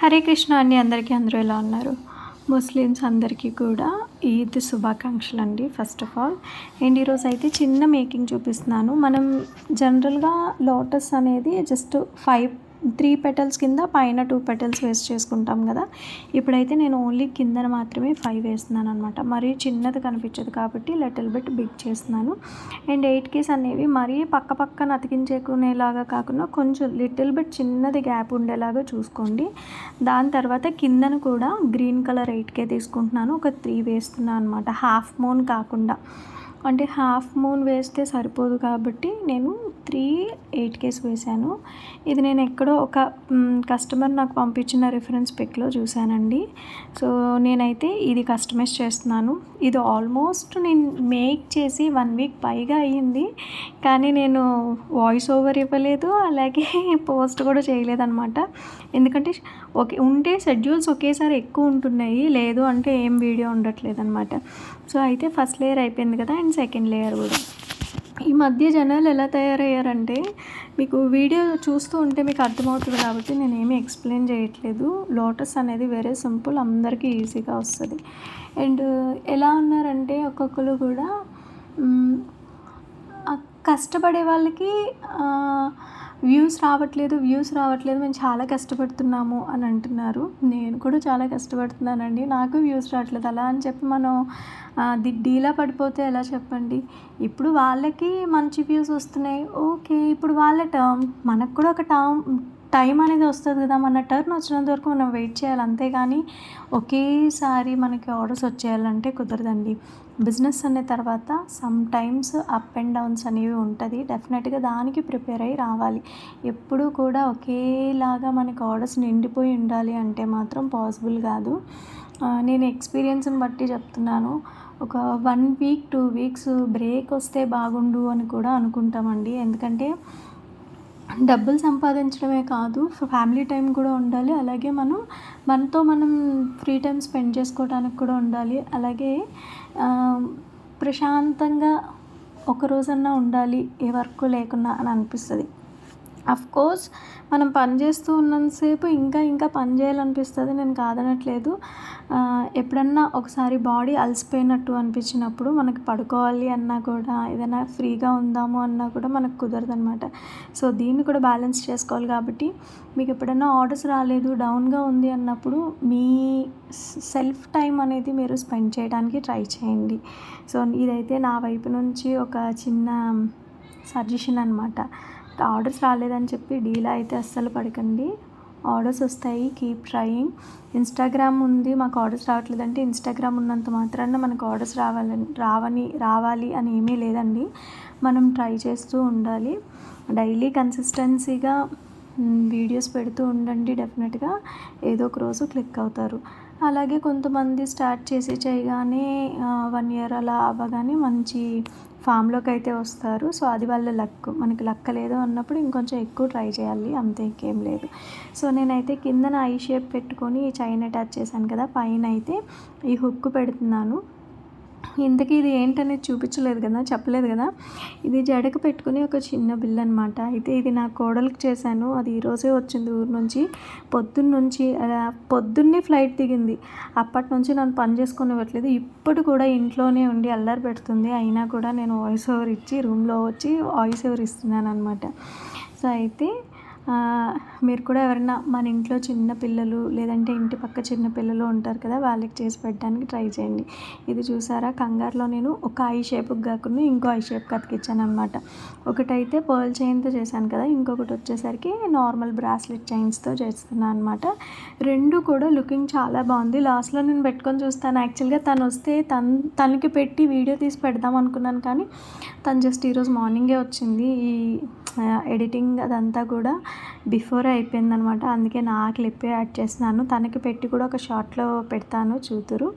హరే కృష్ణ అండి అందరికీ అందరూ ఎలా ఉన్నారు? ముస్లిమ్స్ అందరికీ కూడా ఈద్ శుభాకాంక్షలు అండి ఫస్ట్ ఆఫ్ ఆల్ అండ్ ఈరోజు అయితే చిన్న మేకింగ్ చూపిస్తున్నాను. మనం జనరల్గా లోటస్ అనేది జస్ట్ ఫైవ్ త్రీ పెటల్స్ కింద పైన టూ పెటల్స్ వేస్ట్ చేసుకుంటాం కదా. ఇప్పుడైతే నేను ఓన్లీ కిందన మాత్రమే ఫైవ్ వేస్తున్నాను అనమాట మరీ చిన్నది కనిపించదు కాబట్టి లిటిల్ బిట్ బిగ్ చేస్తున్నాను. అండ్ ఎయిట్ కేస్ అనేవి మరీ పక్క పక్కన అతికించేకునేలాగా కాకుండా కొంచెం లిటిల్ బిట్ చిన్నది గ్యాప్ ఉండేలాగా చూసుకోండి. దాని తర్వాత కిందన కూడా గ్రీన్ కలర్ ఎయిట్ కే తీసుకుంటున్నాను. ఒక త్రీ వేస్తున్నాను అనమాట. హాఫ్ మోన్ కాకుండా. అంటే హాఫ్ మూన్ వేస్తే సరిపోదు కాబట్టి నేను త్రీ ఎయిట్ కేస్ వేశాను. ఇది నేను ఎక్కడో ఒక కస్టమర్ నాకు పంపించిన రిఫరెన్స్ పిక్లో చూశానండి. సో నేనైతే ఇది కస్టమైజ్ చేస్తున్నాను. ఇది ఆల్మోస్ట్ నేను మేక్ చేసి వన్ వీక్ పైగా అయ్యింది. కానీ నేను వాయిస్ ఓవర్ ఇవ్వలేదు అలాగే పోస్ట్ కూడా చేయలేదన్నమాట. ఎందుకంటే ఓకే ఉంటే షెడ్యూల్స్ ఒకేసారి ఎక్కువ ఉంటున్నాయి. లేదు అంటే ఏం వీడియో ఉండట్లేదు అనమాట సో అయితే ఫస్ట్ లేయర్ అయిపోయింది కదా అండ్ సెకండ్ లేయర్ కూడా. ఈ మధ్య జనాలు ఎలా తయారయ్యారంటే మీకు వీడియో చూస్తూ ఉంటే మీకు అర్థమవుతుంది కాబట్టి నేను ఏమీ ఎక్స్ప్లెయిన్ చేయట్లేదు. లోటస్ అనేది వెరీ సింపుల్ అందరికీ ఈజీగా వస్తుంది. అండ్ ఎలా ఉన్నారంటే ఒక్కొక్కరు కూడా కష్టపడే వాళ్ళకి వ్యూస్ రావట్లేదు వ్యూస్ రావట్లేదు మేము చాలా కష్టపడుతున్నాము అని అంటున్నారు. నేను కూడా చాలా కష్టపడుతున్నానండి. నాకు వ్యూస్ రావట్లేదు. అలా అని చెప్పి మనం డీలా పడిపోతే ఎలా చెప్పండి? ఇప్పుడు వాళ్ళకి మంచి వ్యూస్ వస్తున్నాయి. ఓకే ఇప్పుడు వాళ్ళ టర్మ్ మనకు కూడా ఒక టర్మ్ టైం అనేది వస్తుంది కదా మన టర్న్ వచ్చినంత వరకు మనం వెయిట్ చేయాలి. అంతేగాని ఒకేసారి మనకి ఆర్డర్స్ వచ్చేయాలంటే కుదరదండి. బిజినెస్ అనే తర్వాత some times up and downs అనేవి ఉంటుంది. డెఫినెట్గా దానికి ప్రిపేర్ అయ్యి రావాలి. ఎప్పుడూ కూడా ఒకేలాగా మనకి ఆర్డర్స్ నిండిపోయి ఉండాలి అంటే మాత్రం పాసిబుల్ కాదు. నేను ఎక్స్పీరియన్స్ని బట్టి చెప్తున్నాను. ఒక one week two weeks break వస్తే బాగుండు అని కూడా అనుకుంటామండి. ఎందుకంటే డబ్బులు సంపాదించడమే కాదు ఫ్యామిలీ టైం కూడా ఉండాలి. అలాగే మనం మనతో మనం ఫ్రీ టైం స్పెండ్ చేసుకోవడానికి కూడా ఉండాలి. అలాగే ప్రశాంతంగా ఒక రోజన్నా ఉండాలి ఏ వర్క్ లేకున్నా అని అనిపిస్తుంది. కోర్స్ మనం పని చేస్తూ ఉన్నంతసేపు ఇంకా ఇంకా పని చేయాలనిపిస్తుంది. నేను కాదనట్లేదు. ఎప్పుడన్నా ఒకసారి బాడీ అలసిపోయినట్టు అనిపించినప్పుడు మనకి పడుకోవాలి అన్నా కూడా ఏదైనా ఫ్రీగా ఉందాము అన్నా కూడా మనకు కుదరదు అనమాట సో దీన్ని కూడా బ్యాలెన్స్ చేసుకోవాలి కాబట్టి మీకు ఎప్పుడన్నా ఆర్డర్స్ రాలేదు డౌన్గా ఉంది అన్నప్పుడు మీ సెల్ఫ్ టైం అనేది మీరు స్పెండ్ చేయడానికి ట్రై చేయండి. సో ఇదైతే నా వైపు నుంచి ఒక చిన్న సజెషన్ అనమాట ఆర్డర్స్ రాలేదని చెప్పి డీలా అయితే అస్సలు పడకండి. ఆర్డర్స్ వస్తాయి. Keep trying. ఇన్స్టాగ్రామ్ ఉంది. మాకు ఆర్డర్స్ రావట్లేదంటే ఇన్స్టాగ్రామ్ ఉన్నంత మాత్రాన మనకు ఆర్డర్స్ రావాలని రావని రావాలి అని ఏమీ లేదండి. మనం ట్రై చేస్తూ ఉండాలి. డైలీ కన్సిస్టెన్సీగా వీడియోస్ పెడుతూ ఉండండి డెఫినెట్గా. ఏదో ఒక రోజు క్లిక్ అవుతారు. అలాగే కొంతమంది స్టార్ట్ చేసి చేయగానే వన్ ఇయర్ అలా అవ్వగానే మంచి ఫామ్లోకి అయితే వస్తారు. సో అది వాళ్ళ లక్. మనకి లక్క లేదు అన్నప్పుడు ఇంకొంచెం ఎక్కువ ట్రై చేయాలి. అంతే ఇంకేం లేదు. సో నేనైతే కిందన ఐ షేప్ పెట్టుకొని చైన్ అటాచ్ చేశాను కదా పైన అయితే ఈ హుక్ పెడుతున్నాను. ఇంతకీ ఇది ఏంటనేది చూపించలేదు కదా చెప్పలేదు కదా. ఇది జడకు పెట్టుకుని ఒక చిన్న బిల్ అనమాట అయితే ఇది నా కోడలికి చేశాను. అది ఈరోజే వచ్చింది ఊరు నుంచి. పొద్దున్న నుంచి పొద్దున్నే ఫ్లైట్ దిగింది. అప్పటి నుంచి నన్ను పని చేసుకొని ఇవ్వట్లేదు ఇప్పుడు కూడా ఇంట్లోనే ఉండి అల్లరి పెడుతుంది. అయినా కూడా నేను వాయిస్ ఓవర్ ఇచ్చి రూమ్లో వచ్చి వాయిస్ ఓవర్ ఇస్తున్నాను అనమాట సో అయితే మీరు కూడా ఎవరైనా మన ఇంట్లో చిన్న పిల్లలు లేదంటే ఇంటి పక్క చిన్న పిల్లలు ఉంటారు కదా వాళ్ళకి చేసి పెట్టడానికి ట్రై చేయండి. ఇది చూసారా? కంగారులో నేను ఒక ఐ షేప్కి కాకుండా ఇంకో ఐ షేప్కి కతికిచ్చాను అనమాట ఒకటైతే పర్ల్ చైన్తో చేశాను కదా ఇంకొకటి వచ్చేసరికి నార్మల్ బ్రాస్లెట్ చైన్స్తో చేస్తున్నాను అనమాట రెండు కూడా లుకింగ్ చాలా బాగుంది. లాస్ట్లో నేను పెట్టుకొని చూస్తాను. యాక్చువల్గా తను వస్తే తన్ తనకి పెట్టి వీడియో తీసి పెడదాం అనుకున్నాను కానీ తను జస్ట్ ఈరోజు మార్నింగే వచ్చింది. ఈ ఎడిటింగ్ అదంతా కూడా బిఫోర్ అయిపోయిందనమాట. అందుకే నా క్లిప్ యాడ్ చేస్తున్నాను. తనకి పెట్టి కూడా ఒక షార్ట్లో పెడతాను చూతురు.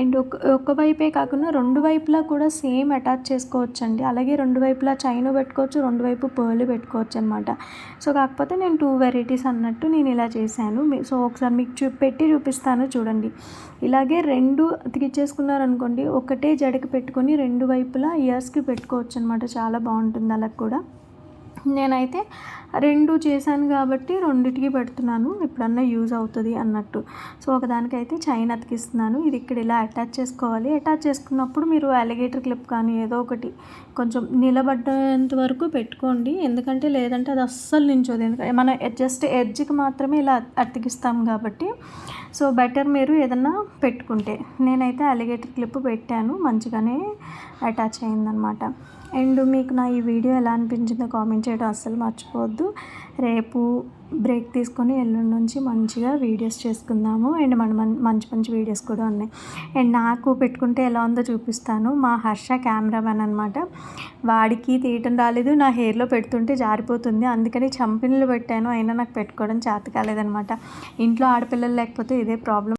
అండ్ ఒక ఒక వైపే కాకుండా రెండు వైపులా కూడా సేమ్ అటాచ్ చేసుకోవచ్చు అండి అలాగే రెండు వైపులా చైన్ పెట్టుకోవచ్చు రెండు వైపు పర్లు పెట్టుకోవచ్చు అనమాట సో కాకపోతే నేను టూ వెరైటీస్ అన్నట్టు నేను ఇలా చేశాను. సో ఒకసారి మీకు చూ పెట్టి చూపిస్తాను చూడండి. ఇలాగే రెండు అతికిచ్చేసుకున్నారనుకోండి ఒకటే జడకి పెట్టుకొని రెండు వైపులా ఇయర్స్కి పెట్టుకోవచ్చు అనమాట చాలా బాగుంటుంది అలా కూడా. నేనైతే రెండు చేశాను కాబట్టి రెండిటికి పెడుతున్నాను. ఎప్పుడన్నా యూజ్ అవుతుంది అన్నట్టు. సో ఒకదానికైతే చైన్ అతికిస్తున్నాను ఇది ఇక్కడ ఇలా అటాచ్ చేసుకోవాలి. అటాచ్ చేసుకున్నప్పుడు మీరు అలిగేటర్ క్లిప్ కానీ ఏదో ఒకటి కొంచెం నిలబడ్డంత వరకు పెట్టుకోండి. ఎందుకంటే లేదంటే అది అస్సలు నించోదు. ఎందుకంటే మనం జస్ట్ ఎడ్జ్కి మాత్రమే ఇలా అతికిస్తాం కాబట్టి. సో బెటర్ మీరు ఏదన్నా పెట్టుకుంటే. నేనైతే అలిగేటర్ క్లిప్ పెట్టాను. మంచిగానే అటాచ్ అయిందనమాట అండ్ మీకు నా ఈ వీడియో ఎలా అనిపించిందో కామెంట్ చేయండి. అస్సలు మర్చిపోవద్దు. రేపు బ్రేక్ తీసుకొని ఎల్లుండి నుంచి మంచిగా వీడియోస్ చేసుకుందాము. అండ్ మన మంచి మంచి వీడియోస్ కూడా ఉన్నాయి. అండ్ నాకు పెట్టుకుంటే ఎలా ఉందో చూపిస్తాను. మా హర్ష కెమెరామెన్ అనమాట వాడికి తీయటం రాలేదు. నా హెయిర్లో పెడుతుంటే జారిపోతుంది. అందుకని చంపిన్లు పెట్టాను. అయినా నాకు పెట్టుకోవడం చేత కాలేదనమాట ఇంట్లో ఆడపిల్లలు లేకపోతే ఇదే ప్రాబ్లం.